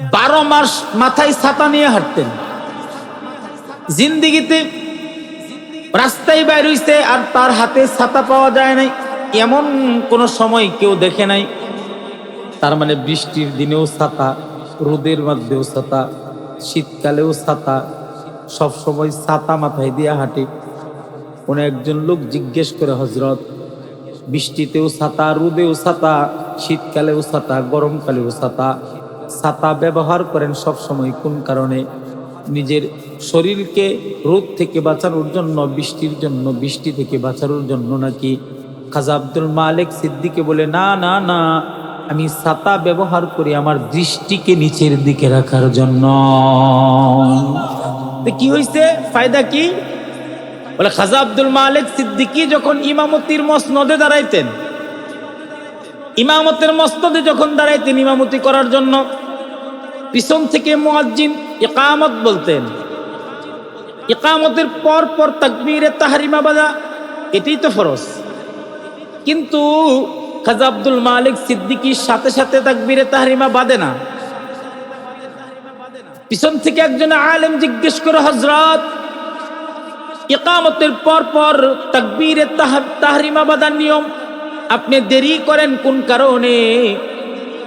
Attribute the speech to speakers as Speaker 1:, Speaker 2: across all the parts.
Speaker 1: বারো মাস মাথায় ছাতা নিয়ে হাঁটতেন। জিন্দিগিতে রাস্তায় বাইর হইছে আর তার হাতে ছাতা পাওয়া যায় নাই। এমন কোন সময় কেউ দেখে নাই। তার মানে বৃষ্টির দিনেও ছাতা, রোদের মধ্যেও ছাতা, শীতকালেও ছাতা, সব সময় ছাতা মাথায় দিয়ে হাঁটে। কোনো একজন লোক জিজ্ঞেস করে হজরত বৃষ্টিতেও ছাতা, রোদেও ছাতা, শীতকালেও ছাতা, গরমকালেও ছাতা? ছাতা ব্যবহার করেন সব সময় কোন কারণে? নিজের শরীরকে রোদ থেকে বাঁচানোর জন্য, বৃষ্টির জন্য, বৃষ্টি থেকে বাঁচানোর জন্য নাকি? খাজা আব্দুল মালিক সিদ্দিকে বলে, না না না, আমি ছাতা ব্যবহার করি আমার দৃষ্টিকে নিচের দিকে রাখার জন্য। কি হয়েছে ফায়দা কি? বলে, খাজা আব্দুল মালিক সিদ্দিকি যখন ইমামতির মসনদে দাঁড়াইতেন ইমামতের মসনদে যখন দাঁড়াইতেন ইমামতি করার জন্য, পিছন থেকে মুয়াজ্জিন ইকামত বলতেন। ইকামতের পর পর তাকবীরে তাহারিমা বাজা, এটাই তো ফরজ। কিন্তু খাজা আব্দুল মালিক সিদ্দিকির সাথে সাথে তাকবীরে তাহারিমা বাদে না। পিছন থেকে একজন আলেম জিজ্ঞেস করে হজরত ইকামতের পর পর তাকবীরে তাহ- তাহরিমা বাদার নিয়ম আপনি দেরি করেন কোন কারণে?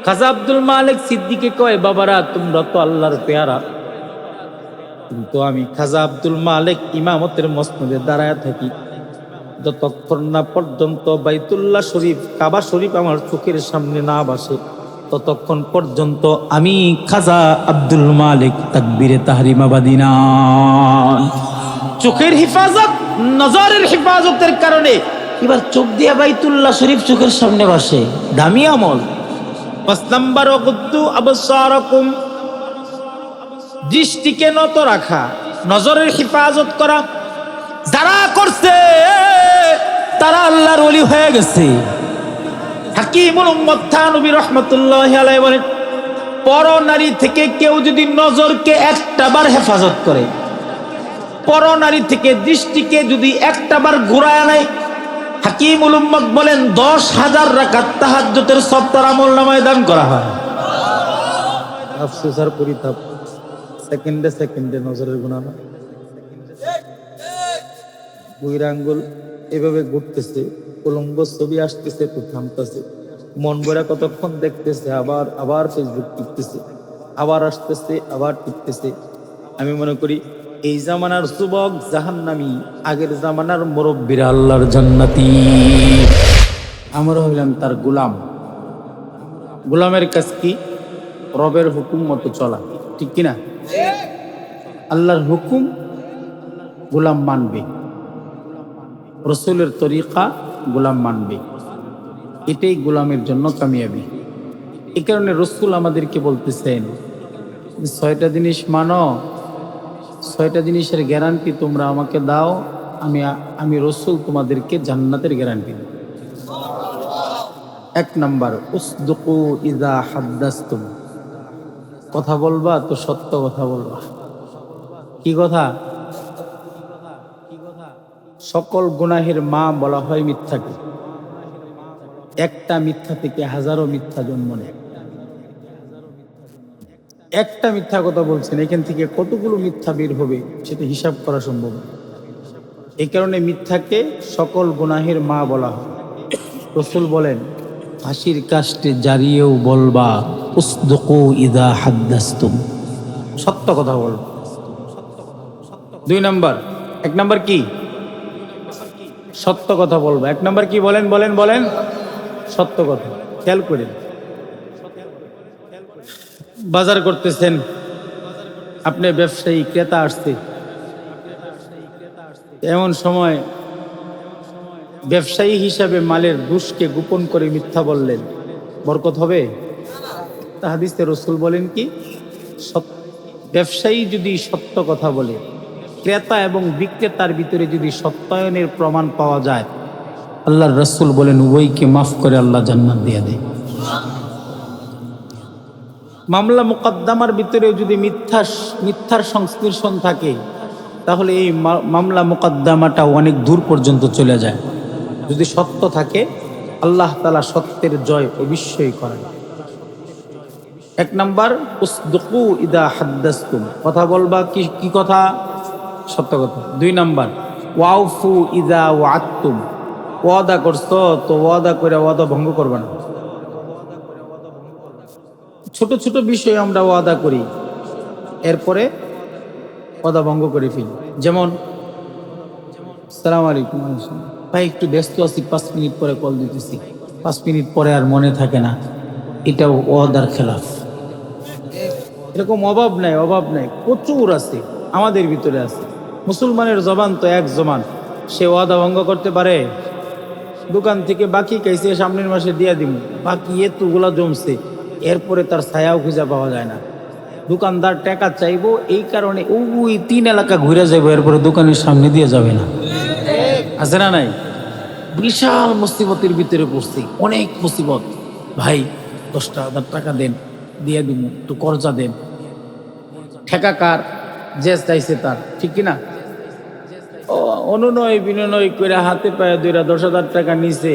Speaker 1: খাজা আব্দুল মালিক সিদ্দিকে কয়, বাবারা, তোমরা তো আল্লাহর পেয়ারা। কিন্তু আমি খাজা আব্দুল মালিক ইমামতের মসনদে দাঁড়ায় থাকি। যতক্ষণ না পর্যন্ত বাইতুল্লাহ শরীফ, কাবা শরীফ আমার চোখের সামনে না বাসে ততক্ষণ পর্যন্ত আমি খাজা আব্দুল মালিক তাকবীরে তাহরিমা বাদিনা চোখের হেফাজত, নজরের হেফাজতের কারণে এবার চোখ দিয়ে বাইতুল্লাহ শরীফ চোখের সামনে বসে। দামি আমল। পাঁচ নাম্বার দৃষ্টিকে নত রাখা, নজরের হেফাজত করা। যারা করছে, তারা আল্লাহর ওলি হয়ে গেছে। হাকিমুল উম্মত থানবী রহমতুল্লাহ বলেন, পর নারী থেকে কেউ যদি নজরকে একটা বার হেফাজত করে, পর নারী থেকে দৃষ্টিকে যদি একটা বার ঘুরায় নেয় হাকিমুল উম্মত বলেন, দশ হাজার রাকাত তাহাজ্জুদের সপ্তাহ আমল নামায় দান করা হয়। আফসোস আর পরিতাপ। সেকেন্ডে সেকেন্ডে নজরের গুণা না। বুইর এভাবে ঘুরতেছে উলঙ্গ ছবি আসতেছে তো থামতেছে। মন ভরা কতক্ষণ দেখতেছে, আবার আবার ফেসবুক টিপতেছে, আবার আসতেছে, আবার টিপতেছে। আমি মনে করি এই জামানার যুবক জাহান্নামি, আগের জামানার মুরব্বীরা আল্লাহর জান্নাতি। আমরা হইলাম তার গোলাম। গোলামের কাজ কি? রবের হুকুম মতো চলা। ঠিক কিনা আল্লাহর হুকুম গোলাম মানবে। রসুলের তরিকা গোলাম মানবে। এটাই গোলামের জন্য কামিয়াবি। এই কারণে রসুল আমাদেরকে বলতেছেন, ছয়টা জিনিস মানো ছয়টা জিনিসের গ্যারান্টি তোমরা আমাকে দাও, আমি আমি রসুল তোমাদেরকে জান্নাতের গ্যারান্টি দিই এক নাম্বার, উসদুকু ইদা হাদ্দাস্তুম। কথা বলবা, তো সত্য কথা বলবা। কি কথা? সকল গুনাহের মা বলা হয় মিথ্যাকে। একটা মিথ্যা থেকে হাজারো মিথ্যা জন্ম নেয়। একটা মিথ্যা কথা বলছেন, এখান থেকে কতগুলো মিথ্যা বের হবে সেটা হিসাব করা সম্ভব? এই কারণে মিথ্যাকে সকল গুনাহের মা বলা হয়। রসুল বলেন, হাসির কাষ্টে জারিয়েও বলবা ইদা হাদ্দাস্তুম। সত্য কথা বলবা দুই নাম্বার, এক নাম্বার কি? সত্য কথা বলব। এক নাম্বার কি বলেন বলেন বলেন। সত্য কথা। খেয়াল করেন। বাজার করতেছেন। আপনি ব্যবসায়ী, ক্রেতা আসছে। এমন সময় ব্যবসায়ী হিসাবে মালের দুষকে গোপন করে মিথ্যা বললেন। বরকত হবে? তাহাদিসে রসুল বলেন কি? ব্যবসায়ী যদি সত্য কথা বলে, ক্রেতা এবং বিক্রেতার ভিতরে যদি সত্যায়নের প্রমাণ পাওয়া যায়, আল্লাহর রসুল বলেন, উভয়কে মাফ করে আল্লাহ জান্নাত দিয়ে দেয়। মামলা মোকদ্দমার ভিতরে যদি মিথ্যা মিথ্যার সংশ্লেষণ থাকে, তাহলে এই মামলা মোকদ্দমাটা অনেক দূর পর্যন্ত চলে যায়। যদি সত্য থাকে, আল্লাহ তালা সত্যের জয় অবশ্যই করেন। এক নাম্বার ইদা হাদ্দাস্তুম। কথা বলবা কি কি কথা? সত্য কথা। দুই নাম্বার, ওয়াউফু ইদা ওয়াত্তুম ওয়াদা করছ, তো ওয়াদা করে ওয়াদা ভঙ্গ করবে না। ছোট ছোট বিষয়ে আমরা ওয়াদা করি, এরপরে ওয়াদা ভঙ্গ করে ফেলি। যেমন সালাম আলাইকুম। ভাই, একটু ব্যস্ত আছি, পাঁচ মিনিট পরে কল দিতেছি। পাঁচ মিনিট পরে আর মনে থাকে না, এটাও ওয়াদার খেলাফ। এরকম অভাব নাই অভাব নাই, প্রচুর আছে, আমাদের ভিতরে আছে। মুসলমানের জবান তো এক জমান, সে ওয়াদা ভঙ্গ করতে পারে? দোকান থেকে বাকি কাইছে সামনের মাসে দিয়ে দিব বাকি এতগুলা জমছে এরপরে তার ছায়াও খুঁজে পাওয়া যায় না। দোকানদার টাকা চাইব, এই কারণে ওই তিন এলাকা ঘুরে যাব এরপরে দোকানের সামনে দিয়ে যাবে না। আছে না নাই? বিশাল মুসিবতের ভিতরে পড়ছি, অনেক মুসিবত। ভাই, দশটা হাজার টাকা দেন, দিয়ে দিব তো কর্জা দেন। ঠেকা কার? যে চাইছে তার, ঠিক কিনা? অনুনয় বিনয় করে হাতে পায়ে দুইরা দশ হাজার টাকা নিছে।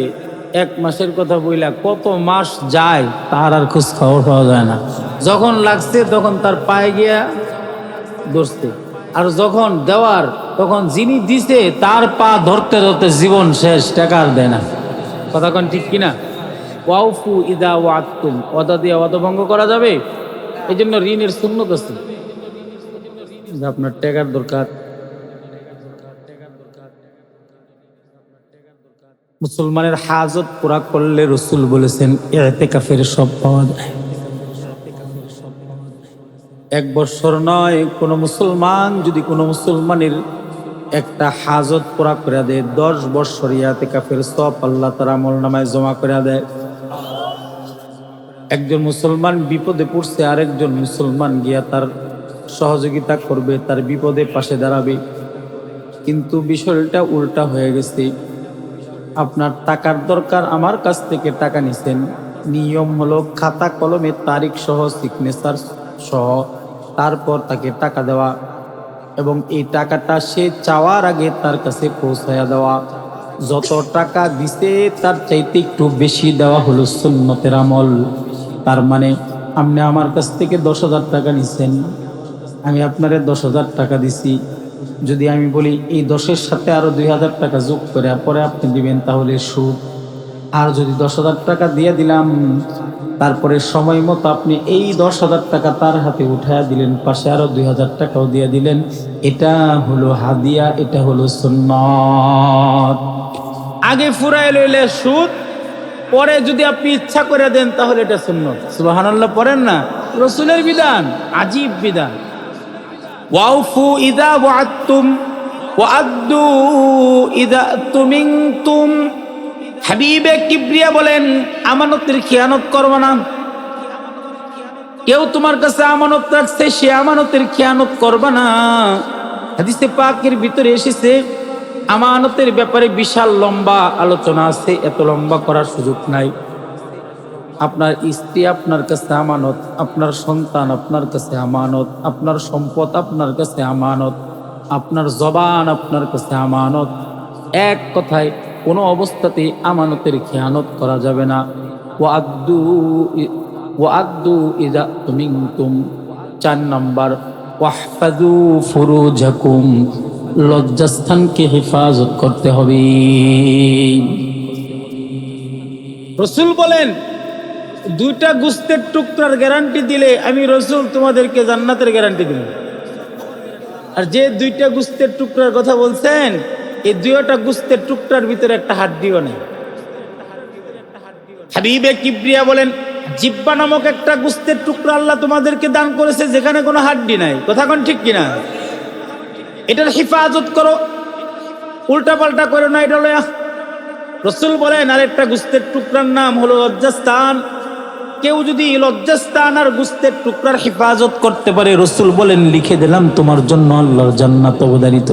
Speaker 1: এক মাসের কথা বইলা কত মাস যায় তার আর খোঁজ খবর পাওয়া যায় না। যখন লাগছে তখন তার পায়ে গিয়া দোষতে আর যখন দেওয়ার, তখন যিনি দিছে, তার পা ধরতে ধরতে জীবন শেষ টাকা আর দেয় না। কথা কোন ঠিক কিনা? ওয়াউফু ইদা ওয়াতুম ওয়াদা দিয়ে ওয়াদা ভঙ্গ করা যাবে? এই জন্য ঋণের শূন্যত আছে। যে আপনার টাকার দরকার। মুসলমানের হাজত পুরা করলে রসুল বলেছেন এতে কাফের সব পাওয়া যায়। এক বছর নয়, কোন মুসলমান যদি কোনো মুসলমানের একটা হাজত পুরা করে দেয়, দশ বৎসর ইয়াতে কাফের সব আল্লাহ তার আমল নামায় জমা করে দেয়। একজন মুসলমান বিপদে পড়ছে, আরেকজন মুসলমান গিয়া তার সহযোগিতা করবে, তার বিপদে পাশে দাঁড়াবে। কিন্তু বিষয়টা উল্টা হয়ে গেছে। আপনার টাকার দরকার আমার কাছ থেকে টাকা নিছেন। নিয়ম হলো খাতা, কলমে তারিখ সহ সিগনেচার সহ তারপর তাকে টাকা দেওয়া এবং এই টাকাটা সে চাওয়ার আগে তার কাছে পৌঁছায়া দেওয়া। যত টাকা দিছে তার চাইতে একটু বেশি দেওয়া হলো সুন্নতের আমল। তার মানে আপনি আমার কাছ থেকে দশ হাজার টাকা নিছেন, আমি আপনারে দশ হাজার টাকা দিছি। যদি আমি বলি, এই দশের সাথে আরও দুই হাজার টাকা যোগ করে পরে আপনি দিবেন, তাহলে সুদ। আর যদি দশ হাজার টাকা দিয়ে দিলাম, তারপরে সময় মতো আপনি এই দশ হাজার টাকা তার হাতে উঠায় দিলেন, পাশে আরও দুই হাজার টাকাও দিয়ে দিলেন। এটা হলো হাদিয়া, এটা হলো সুন্নত। আগে ফুরাই লইলে সুদ, পরে যদি আপনি ইচ্ছা করে দেন, তাহলে এটা সুন্নত। সুবহানাল্লাহ, পড়েন না? রসুলের বিধান, আজীব বিধান। ওয়াউফু ইদা ওয়াত্তুম ওয়াদ্দু ইদা তুমিনতুম। হাবিবে কিবরিয়া বলেন, আমানতের খেয়ানত করব না। কেউ তোমার কাছে আমানত রাখছে, সে আমানতের খেয়ানত করবে না। হাদিসে পাকের ভিতরে এসেছে, আমানতের ব্যাপারে বিশাল লম্বা আলোচনা আছে, এত লম্বা করার সুযোগ নাই। আপনার স্ত্রী আপনার কাছে আমানত, আপনার সন্তান আপনার কাছে আমানত, আপনার সম্পদ আপনার কাছে আমানত, আপনার জবান আপনার কাছে আমানত। এক কথায়, কোনো অবস্থাতেই আমানতের খেয়ানত করা যাবে না। ওয়াদ্দু ওয়াদ্দু ইদা তুমিনতুম। চার নাম্বার ওয়াহফাদু ফুরুজাকুম। লজ্জাস্থানকে হেফাজত করতে হবে। রসুল বলেন দুইটা গুস্তের টুকরার গ্যারান্টি দিলে আমি রসুল তোমাদেরকে জান্নাতের গ্যারান্টি দিলাম আর যে দুইটা গুস্তের টুকরার কথা বলছেন, এই দুইটা গুস্তের টুকরার ভিতরে একটা হাড্ডিও নেই। হাবিবে কিবরিয়া বলেন, জিব্বা নামক একটা গুস্তের টুকরা আল্লাহ তোমাদেরকে দান করেছে, যেখানে কোনো হাড্ডি নাই। কথা কোন ঠিক কিনা? এটার হেফাজত করো। উল্টা পাল্টা করো না, এটা লয়া। রসুল বলেন, আরেকটা গুস্তের টুকরার নাম হলো লজ্জাস্থান। কেউ যদি লজ্জাস্থান আর গুস্তের টুকরার হেফাজত করতে পারে, রসুল বলেন, লিখে দিলাম, তোমার জন্য আল্লাহর জান্নাত অবদানিত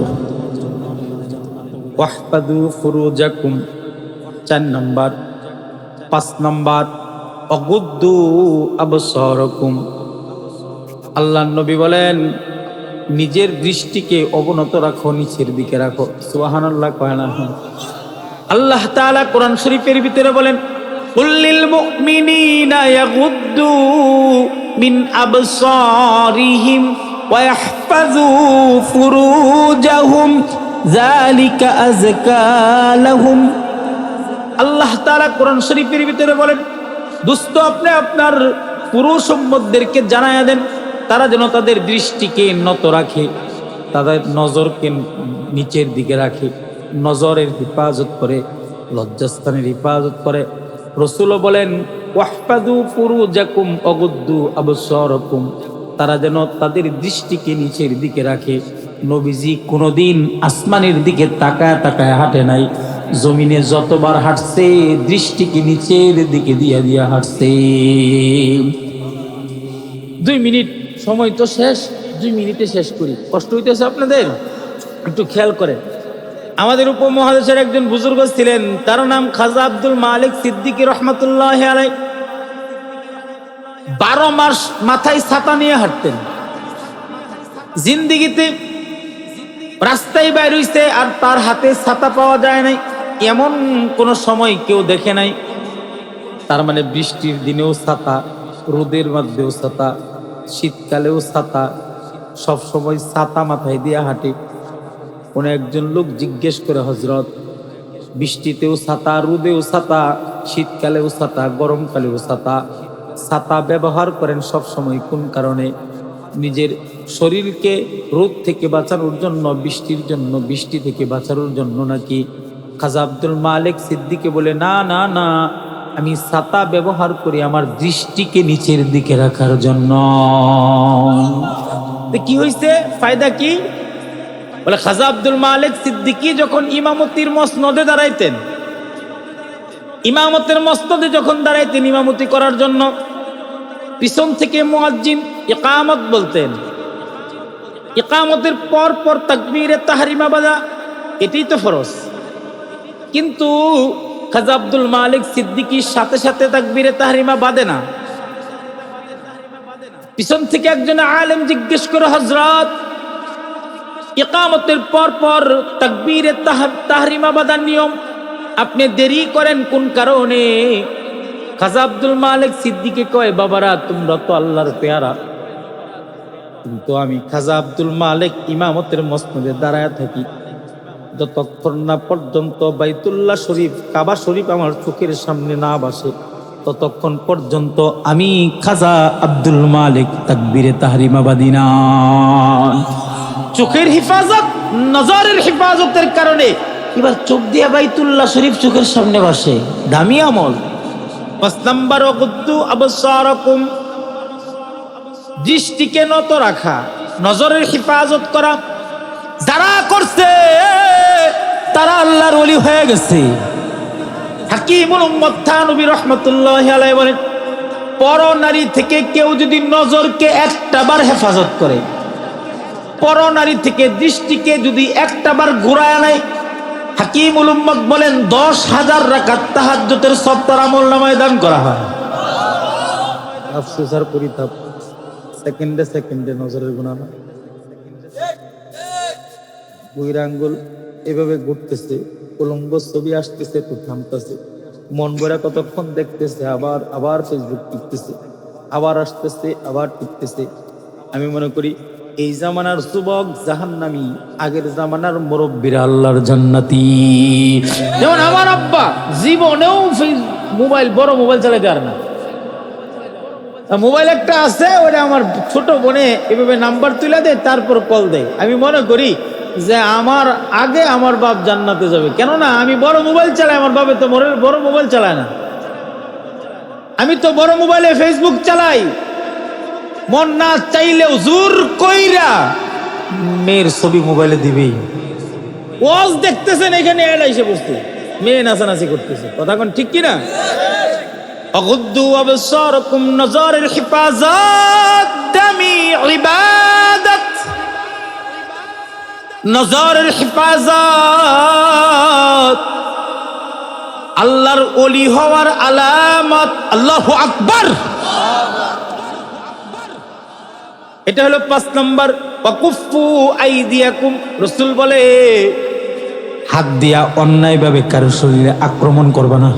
Speaker 1: ওয়াহফাদু ফুরুজাকুম, চার নাম্বার। পাঁচ নাম্বার, অগুদ্দু আবসরকুম। আল্লাহ নবী বলেন, নিজের দৃষ্টিকে অবনত রাখো, নিচের দিকে রাখো। সুবাহান আল্লাহ কয় না? আল্লাহ তাআলা কোরআন শরীফের ভিতরে বলেন
Speaker 2: কুল্লিল মুমিনিনা ইয়াগুদ্দু মিন আবসারিহিম ওয়া ইয়াহফাযু ফুরুজাহুম, যালিকা আযকা লাহুম। আল্লাহ তারা কোরআন শরীফের ভিতরে বলেন, দুস্থ আপনি আপনার পুরুষ উম্মতদেরকে জানায়া দেন, তারা যেন তাদের দৃষ্টিকে নত রাখে, তাদের নজরকে নিচের দিকে রাখে, নজরের হেফাজত করে, লজ্জাস্থানের হেফাজত করে। রসুলও বলেন তারা যেন তাদের দৃষ্টিকে নিচের দিকে রাখে। নবীজি কোনোদিন আসমানের দিকে তাকায় তাকায় হাঁটে নাই। জমিনে যতবার হাঁটছে, দৃষ্টিকে নিচের দিকে দিয়া দিয়া হাঁটছে। দুই মিনিট সময় তো শেষ, দুই মিনিটে শেষ করি। কষ্ট হইতেছে আপনাদের? একটু খেয়াল করেন। আমাদের উপমহাদেশের একজন বুজুর্গ ছিলেন, তার নাম খাজা আব্দুল মালিক সিদ্দিকী রহমতুল্লাহ আলাই বারো মাস মাথায় ছাতা নিয়ে হাঁটতেন। জিন্দিগিতে রাস্তায় বাইর হইছে আর তার হাতে ছাতা পাওয়া যায় নাই। এমন কোন সময় কেউ দেখে নাই। তার মানে বৃষ্টির দিনেও ছাতা, রোদের মধ্যেও ছাতা, শীতকালেও ছাতা সব সময় ছাতা মাথায় দিয়ে হাঁটে। কোন একজন লোক জিজ্ঞেস করে হজরত বৃষ্টিতেও ছাতা, রোদেও ছাতা, শীতকালেও ছাতা, গরমকালেও ছাতা ছাতা ব্যবহার করেন সব সময় কোন কারণে? নিজের শরীরকে রোদ থেকে বাঁচানোর জন্য, বৃষ্টির জন্য, বৃষ্টি থেকে বাঁচানোর জন্য নাকি? খাজা আব্দুল মালিক সিদ্দিকে বলে, না না না, আমি ছাতা ব্যবহার করি আমার দৃষ্টিকে নিচের দিকে রাখার জন্য। কি হয়েছে ফায়দা কি? বলে, খাজা আব্দুল মালিক সিদ্দিকি যখন ইমামতির মসনদে দাঁড়াইতেন, ইমামতের মসনদে যখন দাঁড়াইতেন ইমামতি করার জন্য, পিছন থেকে মুয়াজ্জিন ইকামত বলতেন। ইকামতের পর পর তাকবীরে তাহারিমা বাজা, এটাই তো ফরজ। কিন্তু খাজা আব্দুল মালিক সিদ্দিকির সাথে সাথে তাকবীরে তাহারিমা বাদে না। পিছন থেকে একজন আলেম জিজ্ঞেস করে হজরত ইকামতের পর পর তাকবীরে তাহরিমা বাদার নিয়ম। আপনি দেরি করেন কোন কারণে? খাজা আব্দুল মালিক সিদ্দিকে কয়, বাবারা, তোমরা তো আল্লাহর পেয়ারা। কিন্তু আমি খাজা আব্দুল মালিক ইমামতের মসনদে দাঁড়ায় থাকি। যতক্ষণ না পর্যন্ত বাইতুল্লাহ শরীফ, কাবা শরীফ আমার চোখের সামনে না বাসে ততক্ষণ পর্যন্ত আমি খাজা আব্দুল মালিক তাকবীরে তাহরিমা বাদিনা চোখের হেফাজত, নজরের হেফাজতের কারণে। এবার চোখ দিয়ে বাইতুল্লাহ শরীফ চোখের সামনে বসে। দামি আমল। পাঁচ নাম্বার দৃষ্টিকে নত রাখা, নজরের হেফাজত করা। যারা করছে, তারা আল্লাহর ওলি হয়ে গেছে। হাকিমুল উম্মত রহমতুল্লাহ আলাই বলেন, পর নারী থেকে কেউ যদি নজরকে একটা বার হেফাজত করে পর নারী থেকে দৃষ্টিকে যদি একটা বার ঘুরায় নেয় হাকিম উলুম্মদ বলেন, দশ হাজার রাকাত তাহাজ্জুদের সব তার আমল নামায় দান করা হয়।
Speaker 1: নজরের এভাবে ঘুরতেছে ছবি আসতেছে মন কতক্ষণ দেখতেছে, আবার আবার ফেসবুক আবার আসতেছে, আবার টিপতেছে। আমি মনে করি এই জামানার যুবক জাহান্নামি, আগের জামানার মুরব্বীরা আল্লাহর জান্নাতি। যেমন আমার আব্বা, জীবনেও মোবাইল, বড় মোবাইল চালাতে আর না। মোবাইল একটা আছে ওটা আমার ছোট বোনে এভাবে নাম্বার তুলে দেয়, তারপর কল দেয়। আমি মনে করি যে আমার আগে আমার বাপ জান্নাতে যাবে। কেননা আমি বড় মোবাইল চালাই, আমার বাপে তো বড় মোবাইল চালায় না। আমি তো বড় মোবাইলে ফেসবুক চালাই। মন না চাইলেও জোর কইরা মেয়ের ছবি মোবাইলে দিবেই। ওয়াজ দেখতেছেন, এখানে অ্যাড আইসে বসতে। মেয়ে নাচানাচি করতেছে। কথা কোন ঠিক কিনা? অগুদ্দু অবসরকুম নজরের হিফাজত, দামি ইবাদত। নজরের হিফাজত। আল্লাহর ওলি হওয়ার আলামত, আল্লাহু আকবার। এটা হলো পাঁচ নম্বর। রসুল বলে, হাত দিয়া অন্যায়ভাবে কারও শরীরে আক্রমণ করবা না।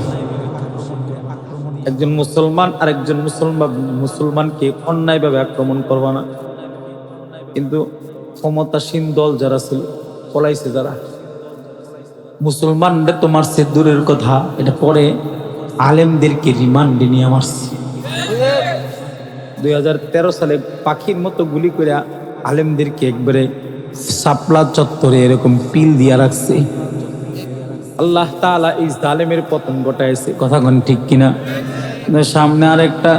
Speaker 1: একজন মুসলমান আর একজন মুসলমান মুসলমানকে অন্যায়ভাবে আক্রমণ করবা না। কিন্তু ক্ষমতাসীন দল যারা ছিল, পলাইছে যারা।
Speaker 2: মুসলমানদের তোমার সে দূরের কথা। এটা পরে আলেমদেরকে রিমান্ডে নিয়ে মারছে।
Speaker 1: দুই হাজার তেরো সালে পাখির মতো গুলি করে আলেমদেরকে একবারে
Speaker 2: সাপলা চত্বরে এরকম পিল দিয়া রাখছে।
Speaker 1: আল্লাহ তাআলা এই জালেমের পতন ঘটাইছে।
Speaker 2: কথা কোন ঠিক কিনা? সামনে আর একটা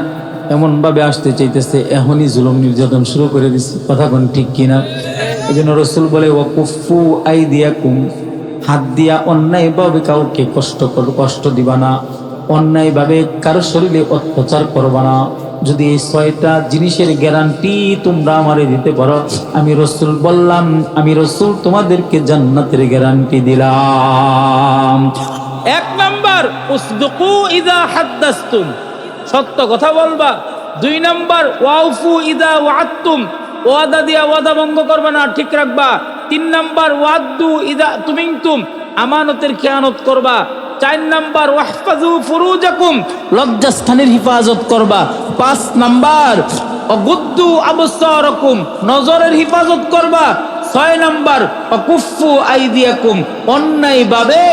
Speaker 2: এমন ভাবে আসতে চাইতেছে, এখনই জুলুম নির্যাতন শুরু করে দিচ্ছে কথা কোন ঠিক কিনা? এই জন্য রসুল বলে, ওয়াকুফু আই দিয়া কুম হাত দিয়া অন্যায়ভাবে কাউকে কষ্ট কর, কষ্ট দিবা না অন্যায় ভাবে কারও শরীরে অত্যাচার করবা না। যদি এই ছয়টা জিনিসের গ্যারান্টি তোমরা আমারে দিতে পারো, আমি রসুল বললাম, আমি রসুল তোমাদেরকে জান্নাতের গ্যারান্টি দিলাম। এক নাম্বার, উসদুকু ইদা হাদ্দাস্তুম। সত্য কথা বলবা। দুই নাম্বার, ওয়াউফু ইদা ওয়াত্তুম ওয়াদা দিয়া ওয়াদা ভঙ্গ করবে না, ঠিক রাখবা। তিন নাম্বার ওয়াদ্দু ইদা তুমিংতুম আমানতের খেয়ানত করবা। চার নাম্বার ওয়াহফাজু ফুরুজাকুম, লজ্জাস্থানের হিফাজত করবা। পাঁচ নাম্বার, অগুদ্দু আবসারকুম, নজরের হিফাজত করবা। ছয় নাম্বার অকুফু আইদিয়াকুম, অন্যায়ভাবে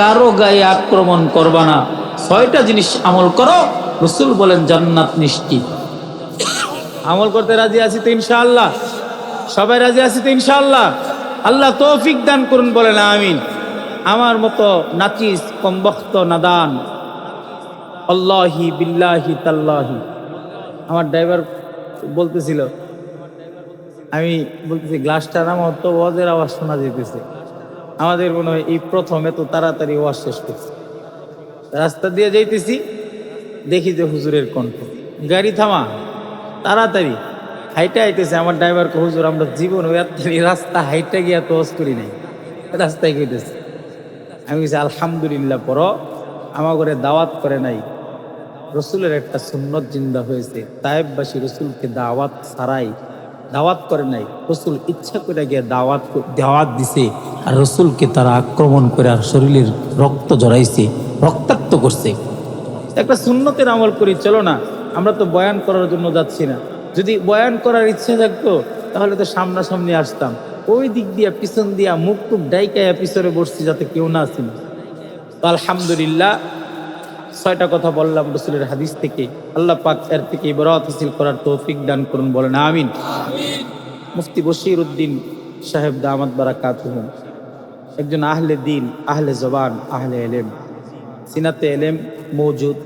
Speaker 2: কারও গায়ে আক্রমণ করবা না। ছয়টা জিনিস আমল করো, রসুল বলেন জান্নাত নিশ্চিত।
Speaker 1: আমল করতে রাজি আছি তো ইনশাআল্লাহ। সবাই রাজি আছি তো ইনশাআল্লাহ। আল্লাহ তৌফিক দান করুন বলেন, আমিন। আমার মতো নাচিস কমবক্ত নাদান। আল্লাহি বিল্লাহি তাল্লাহি। আমার ড্রাইভার বলতেছিল, আমি বলতেছি, গ্লাসটা নাম তো ওয়াজের আওয়াজ শোনা যেতেছে আমাদের মনে হয় এই প্রথম এত তাড়াতাড়ি ওয়াজ শেষ করছে। রাস্তা দিয়ে যাইতেছি, দেখি যে হুজুরের কণ্ঠ। গাড়ি থামা, তাড়াতাড়ি। হাইটা আইতেছে, আমার ড্রাইভারকে, হুজুর, আমরা জীবন রাস্তা হাইটা গিয়া তো করি নাই। রাস্তায় কইতেছে আমি বলছি আলহামদুলিল্লাহ পর আমার ঘরে দাওয়াত করে নাই। রসুলের একটা সুন্নত জিন্দা হয়েছে। তায়েববাসী রসুলকে দাওয়াত ছাড়াই দাওয়াত করে নাই। রসুল ইচ্ছা করে গিয়ে দাওয়াত দাওয়াত
Speaker 2: দেওয়াত দিছে আর রসুলকে তারা আক্রমণ করে আর শরীরের রক্ত জড়াইছে, রক্তাক্ত করছে।
Speaker 1: একটা সুন্নতের আমল করি, চলো না। আমরা তো বয়ান করার জন্য যাচ্ছি না। যদি বয়ান করার ইচ্ছা থাকতো, তাহলে তো সামনাসামনি আসতাম। ওই দিক দিয়া, পিছন দিয়া মুখ টুক ডাইকাইয়া পিছনে বসছি যাতে কেউ না আসেন তো আলহামদুলিল্লাহ, ছয়টা কথা বললাম রসুলের হাদিস থেকে। আল্লাহ পাক এর থেকে বরাত হাসিল করার তৌফিক দান করুন, বলেন আমিন। মুফতি বশির উদ্দিন সাহেব দামাদ দামাত বারাকাত একজন আহলে দিন, আহলে জবান, আহলে এলেম। সিনাতে এলেম মৌজুদ।